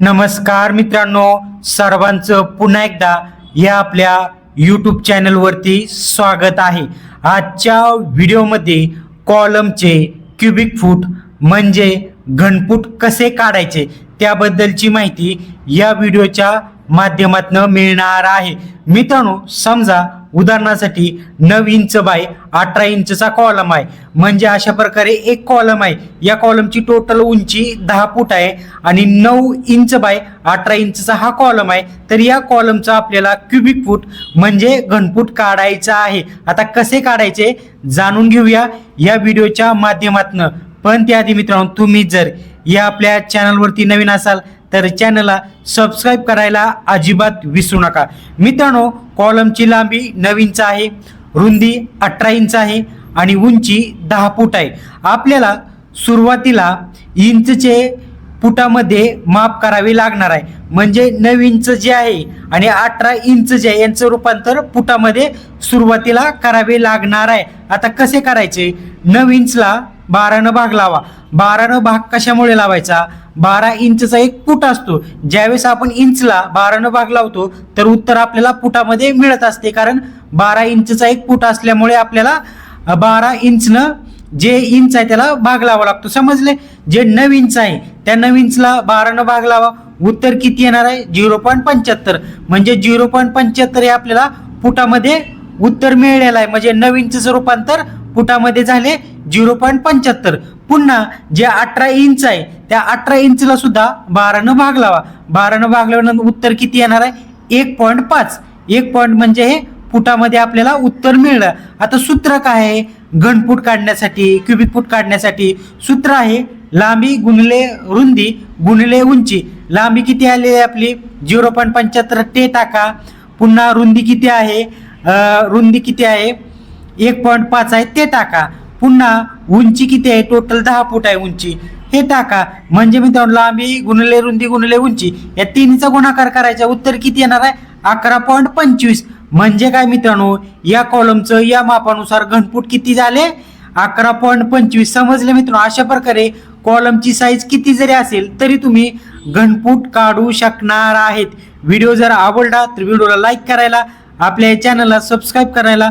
नमस्कार मित्रांनो सर्वांचं पुन्हा एकदा या आपल्या यूट्यूब चॅनलवरती स्वागत आहे. आजच्या व्हिडिओमध्ये कॉलमचे क्युबिक फूट म्हणजे घनफूट कसे काढायचे त्याबद्दलची माहिती या व्हिडिओच्या माध्यमातून मिळणार आहे. मित्रांनो समजा उदाहरणासाठी नऊ इंच बाय अठरा इंचचा कॉलम आहे. म्हणजे अशा प्रकारे एक कॉलम आहे. या कॉलमची टोटल उंची दहा फूट आहे आणि नऊ इंच बाय अठरा इंचचा हा कॉलम आहे. तर या कॉलमचा आपल्याला क्युबिक फूट म्हणजे घनफूट काढायचा आहे. आता कसे काढायचे? जाणून घेऊया या व्हिडिओच्या माध्यमातून. पण त्याआधी मित्रांनो तुम्ही जर या आपल्या चॅनलवरती नवीन असाल तर चॅनलला सबस्क्राईब करायला अजिबात विसरू नका. मित्रांनो कॉलमची लांबी नऊ इंच आहे रुंदी अठरा इंच आहे आणि उंची दहा फूट आहे. आपल्याला सुरुवातीला इंचचे फुटामध्ये माप करावे लागणार आहे. म्हणजे नऊ इंच जे आहे आणि अठरा इंच जे आहे यांचं रूपांतर फुटामध्ये सुरुवातीला करावे लागणार आहे. आता कसे करायचे? नऊ इंचला बारानं भाग लावा. बारानं भाग कशामुळे लावायचा? बारा इंचचा एक फूट असतो. ज्यावेळेस आपण इंचला बारानं भाग लावतो तर उत्तर आपल्याला फुटामध्ये मिळत असते. कारण बारा इंचचा एक फूट असल्यामुळे आपल्याला बारा इंचनं जे इंच आहे त्याला भाग लावा लागतो. समजले? जे नऊ इंच आहे त्या नऊ इंचला बारानं भाग लावा. उत्तर किती येणार आहे? झिरो पॉईंट पंच्याहत्तर. म्हणजे झिरो पॉईंट पंच्याहत्तर हे आपल्याला फुटामध्ये उत्तर मिळालेलं आहे. म्हणजे नऊ इंचचं रूपांतर फुटामध्ये झाले झिरो पॉईंट पंच्याहत्तर. पुन्हा जे अठरा इंच आहे त्या अठरा इंचला सुद्धा बारानं भाग लावा. बारानं भाग लावल्यानंतर उत्तर किती येणार आहे? एक पॉईंट पाच. एक पॉईंट म्हणजे हे फुटामध्ये आपल्याला उत्तर मिळलं. आता सूत्र काय आहे? घनफूट काढण्यासाठी क्युबिक फूट काढण्यासाठी सूत्र आहे लांबी गुणले रुंदी गुणले उंची. लांबी किती आली आहे आपली? झिरो पॉईंट पंच्याहत्तर ते टाका पुन्हा रुंदी किती आहे? रुंदी किती आहे? एक पॉईंट पाच आहे ते टाका. पुन्हा उंची किती आहे? टोटल दहा फूट आहे उंची. हे टाका. म्हणजे मित्रांनो लांबी गुणले रुंदी गुणले उंची. या तिन्हीचा गुणाकार करायचा. उत्तर किती येणार आहे? अकरा पॉईंट पंचवीस. म्हणजे काय मित्रांनो? या कॉलमचं या मापानुसार घनफूट किती झाले? अकरा पॉईंट पंचवीस. समजले मित्रांनो? अशा प्रकारे कॉलमची साईज किती जरी असेल तरी तुम्ही घनफूट काढू शकणार आहेत. व्हिडिओ जर आवडला तर व्हिडिओला लाईक करायला आपल्या चॅनलला सबस्क्राईब करायला